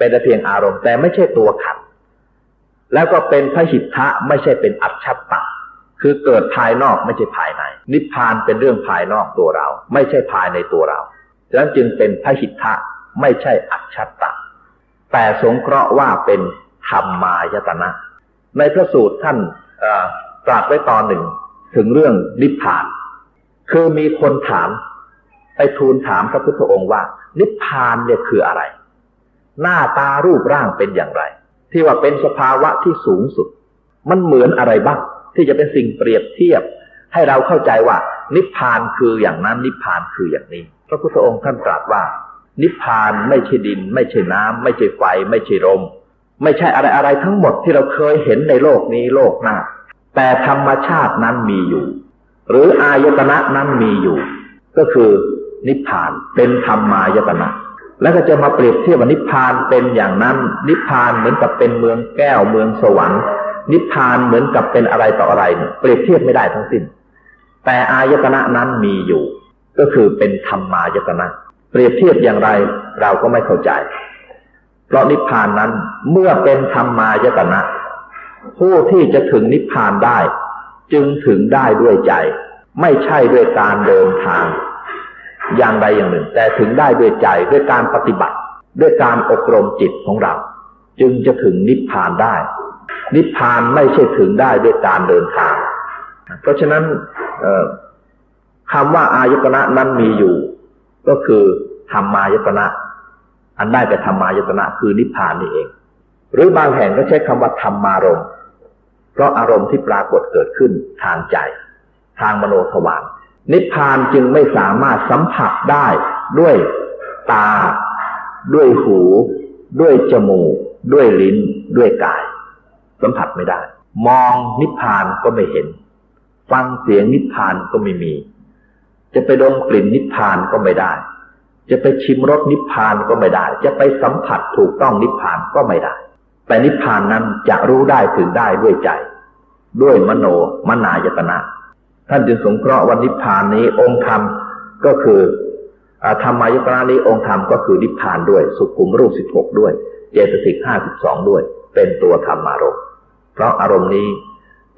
เป็นแต่เพียงอารมณ์ แต่ไม่ใช่ตัวขันแล้วก็เป็นพระหิทธะไม่ใช่เป็นอัจฉตะคือเกิดภายนอกไม่ใช่ภายใน นิพพานเป็นเรื่องภายนอกตัวเรา ไม่ใช่ภายในตัวเราฉะนั้นจึงเป็นพระหิทธะไม่ใช่อัจฉตะแต่สงเคราะห์ว่าเป็นธรรมายตนะ ในพระสูตรท่านเอ่อตรัสไว้ตอนหนึ่งถึงเรื่องนิพพาน คือมีคนถาม ไปทูลถามพระพุทธองค์ว่า นิพพานเนี่ยคืออะไร หน้าตารูปร่างเป็นอย่างไร ที่ว่าเป็นสภาวะที่สูงสุด มันเหมือนอะไรบ้างที่จะเป็นสิ่งเปรียบเทียบ ให้เราเข้าใจว่า นิพพานคืออย่างนั้นนิพพานคืออย่างนี้ พระพุทธองค์ท่านตรัสว่า นิพพานไม่ใช่ดิน ไม่ใช่น้ำไม่ใช่ไฟ ไม่ใช่ลมไม่ใช่อะไรอะไรทั้งหมดที่เราเคยเห็นในโลกนี้โลกหน้า แต่ธรรมชาตินั้นมีอยู่ หรืออายตนะนั้นมีอยู่ ก็คือนิพพานเป็นธรรมายตนะ แล้วก็จะมาเปรียบเทียบว่านิพพานเป็นอย่างนั้น นิพพานเหมือนกับเป็นเมืองแก้วเมืองสวรรค์นิพพานเหมือนกับเป็นอะไรต่ออะไรเนี่ยเปรียบเทียบไม่ได้ทั้งสิ้น แต่อายตนะนั้นมีอยู่ ก็คือเป็นธรรมายตนะ เปรียบเทียบอย่างไรเราก็ไม่เข้าใจ เพราะนิพพานนั้นเมื่อเป็นธรรมายตนะ ผู้ที่จะถึงนิพพานได้ จึงถึงได้ด้วยใจ ไม่ใช่ด้วยการเดินทาง อย่างใดอย่างหนึ่ง แต่ถึงได้ด้วยใจด้วยการปฏิบัติ ด้วยการอบรมจิตของเรา จึงจะถึงนิพพานได้ นิพพานไม่ใช่ถึงได้ด้วยการเดินทาง เพราะฉะนั้นคำว่าอายตนะนั้นมีอยู่ ก็คือธรรมายตนะ อันได้แต่ธรรมายตนะคือนิพพานนี่เอง หรือบางแห่งก็ใช้คำว่าธรรมารมณ์เพราะอารมณ์ที่ปรากฏเกิดขึ้นทางใจ ทางมโนทวาร นิพพานจึงไม่สามารถสัมผัสได้ด้วยตา ด้วยหู ด้วยจมูก ด้วยลิ้น ด้วยกาย สัมผัสไม่ได้ มองนิพพานก็ไม่เห็น ฟังเสียงนิพพานก็ไม่มี จะไปดมกลิ่นนิพพานก็ไม่ได้ จะไปชิมรสนิพพานก็ไม่ได้ จะไปสัมผัสถูกต้องนิพพานก็ไม่ได้ แต่นิพพานนั้นจะรู้ได้ถึงได้ด้วยใจ ด้วยมโนมนายตนะ ท่านจึงสงเคราะห์วันนิพพานนี้องค์ธรรมก็คือธรรมายุตนะนี้องค์ธรรมก็คือนิพพานด้วย สุขุมรูปสิบหกด้วย เจตสิกห้าสิบสองด้วย เป็นตัวธรรมอารมณ์เพราะอารมณ์นี้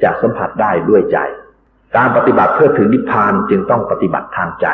จะสัมผัสได้ด้วยใจ การปฏิบัติเพื่อถึงนิพพานจึงต้องปฏิบัติทางใจ